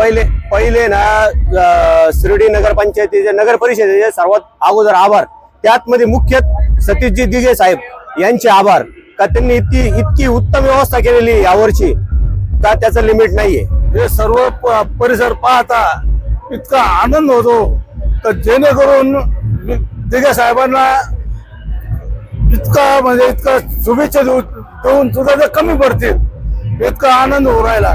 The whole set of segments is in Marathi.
पहिले पहिले ना शिर्डी नगरपंचायतीचे नगर परिषदेचे सर्वात अगोदर आभार. त्यात मध्ये मुख्य सतीशजी दिगे साहेब यांचे आभार. का त्यांनी इतकी इतकी उत्तम व्यवस्था केलेली यावरची का त्याचं लिमिट नाहीये. हे सर्व परिसर पाहता इतका आनंद होतो. तर जेणेकरून दिघे साहेबांना इतका म्हणजे इतका शुभेच्छा देऊन सुद्धा कमी पडतील. इतका आनंद होऊ राहिला.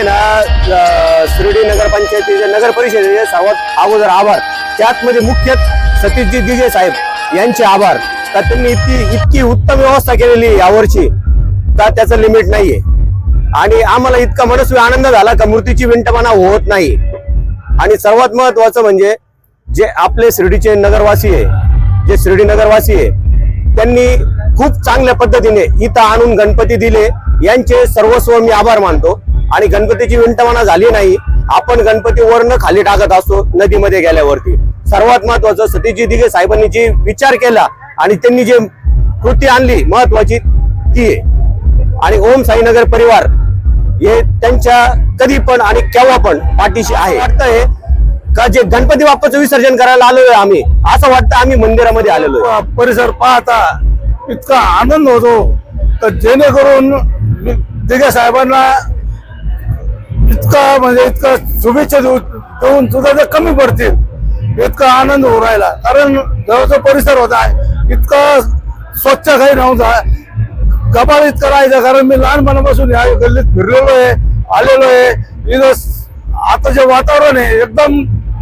आहे ना शिर्डी नगरपंचायतीचे नगर परिषदेचे सर्वात अगोदर आभार. त्यात मध्ये मुख्य सतीशजी दिजे साहेब यांचे आभार. का त्यांनी इतकी इतकी उत्तम व्यवस्था केलेली यावर्षी? का त्याचं लिमिट नाहीये? आणि आम्हाला इतका मनस्वी आनंद झाला का मूर्तीची विंटपणा होत नाही? आणि सर्वात महत्वाचं म्हणजे जे आपले शिर्डीचे नगरवासी आहे जे शिर्डी नगरवासी आहे त्यांनी खूप चांगल्या पद्धतीने इथं आणून गणपती दिले. यांचे सर्वस्व मी आभार मानतो. आणि गणपतीची विंटपणा झाली नाही आपण गणपती वरनं खाली टाकत असतो नदीमध्ये गेल्यावरती. सर्वात महत्वाचं सतीजी दिघे साहेबांनी जे विचार केला आणि त्यांनी जे कृती आणली महत्वाची ती आहे. आणि ओम साईनगर परिवार हे त्यांच्या कधी पण आणि केव्हा पण पाठीशी आहे. वाटतंय का जे गणपती बाप्पाचं विसर्जन करायला आलोय आम्ही असं वाटतं आम्ही मंदिरामध्ये आलेलो परिसर पाहता इतका आनंद होतो. तर जेणेकरून दिघे साहेबांना इतका म्हणजे इतका शुभेच्छा देऊ देऊन सुद्धा ते कमी पडतील. इतका आनंद होऊ राहिला. कारण जवळचा परिसर होता इतका स्वच्छ काही नव्हता. कपाळ इतकं राहायचं कारण मी लहानपणापासून या गल्लीत फिरलेलो आहे आलेलो आहे. इथं आता जे वातावरण आहे एकदम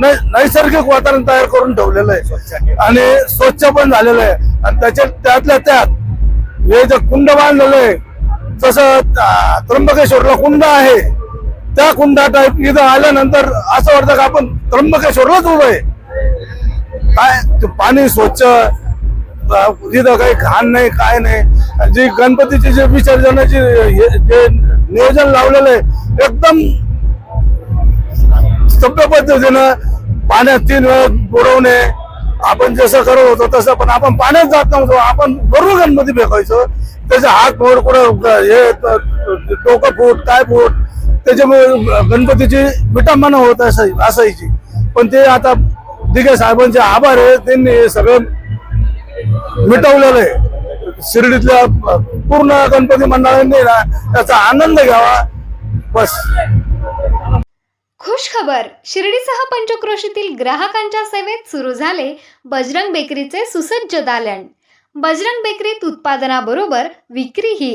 नै- नैसर्गिक वातावरण तयार करून ठेवलेलं आहे. आणि स्वच्छ पण झालेलं आहे. आणि त्याच्यात त्यातल्या त्यात हे जे कुंड बांधलेलं आहे अं, त्र्यंबकेश्वरला कुंड आहे त्या कुंडा टाईप इथं आल्यानंतर असं वाटतं का आपण त्र्यंबकेश्वरलाच उभं आहे. काय पाणी स्वच्छ इथं काही घाण नाही काय नाही. आणि जी गणपतीची जे विसर्जनाची हे- जे नियोजन लावलेलं आहे एकदम सभ्य पद्धतीनं पाण्यात तीन वेळ बुडवणे आपण जसं करत होतो तसं पण आपण पाण्यात जात नव्हतो. आपण बरोबर गणपती फेकायचो. त्याचे हात मोड कुठं हे डोकं फूट काय फूट त्याच्यामुळे गणपतीची विटंबना होत असाय असायची. पण ते आता दिघे साहेबांचे आभार आहे त्यांनी हे सगळं मिटवलेलं आहे शिर्डीतल्या पूर्ण गणपती मंडळांनी ना त्याचा आनंद घ्यावा बस. खुश खबर शिर्डीसह पंचक्रोशीतील ग्राहकांच्या सेवेत सुरू झाले बजरंग बेकरीचे सुसज्ज दालन. बजरंग बेकरीत उत्पादनाबरोबर विक्रीही.